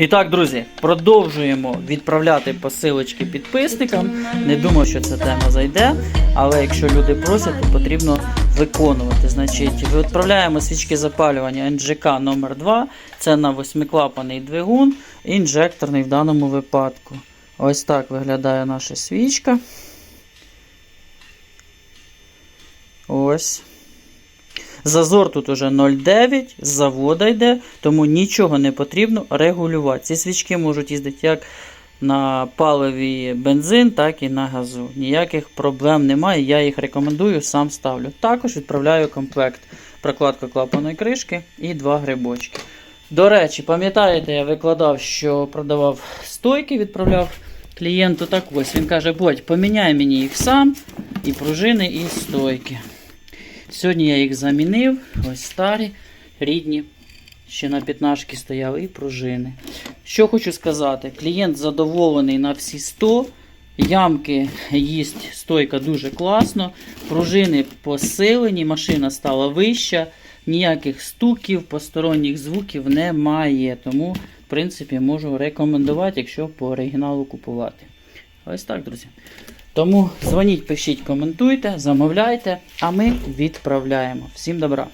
І так, друзі, продовжуємо відправляти посилочки підписникам. Не думав, що ця тема зайде, але якщо люди просять, то потрібно виконувати. Значить, відправляємо свічки запалювання НЖК номер 2 Це на восьмиклапаний двигун, інжекторний в даному випадку. Ось так виглядає наша свічка. Ось. Зазор тут уже 0,9, з завода йде, тому нічого не потрібно регулювати. Ці свічки можуть їздити як на паливі бензин, так і на газу. Ніяких проблем немає. Я їх рекомендую, сам ставлю. Також відправляю комплект прокладка клапаної кришки і два грибочки. До речі, пам'ятаєте, я викладав, що продавав стойки, відправляв клієнту. Так ось він каже: Бодь, поміняй мені їх сам, і пружини, і стойки. Сьогодні я їх замінив. Ось старі, рідні. Ще на п'ятнашки стояли і пружини. Що хочу сказати, клієнт задоволений на всі 100. Ямки їсть стойка дуже класно. Пружини посилені, машина стала вища. Ніяких стуків, посторонніх звуків немає. Тому, в принципі, можу рекомендувати, якщо по оригіналу купувати. Ось так, друзі. Тому дзвоніть, пишіть, коментуйте, замовляйте, а ми відправляємо. Всім добра!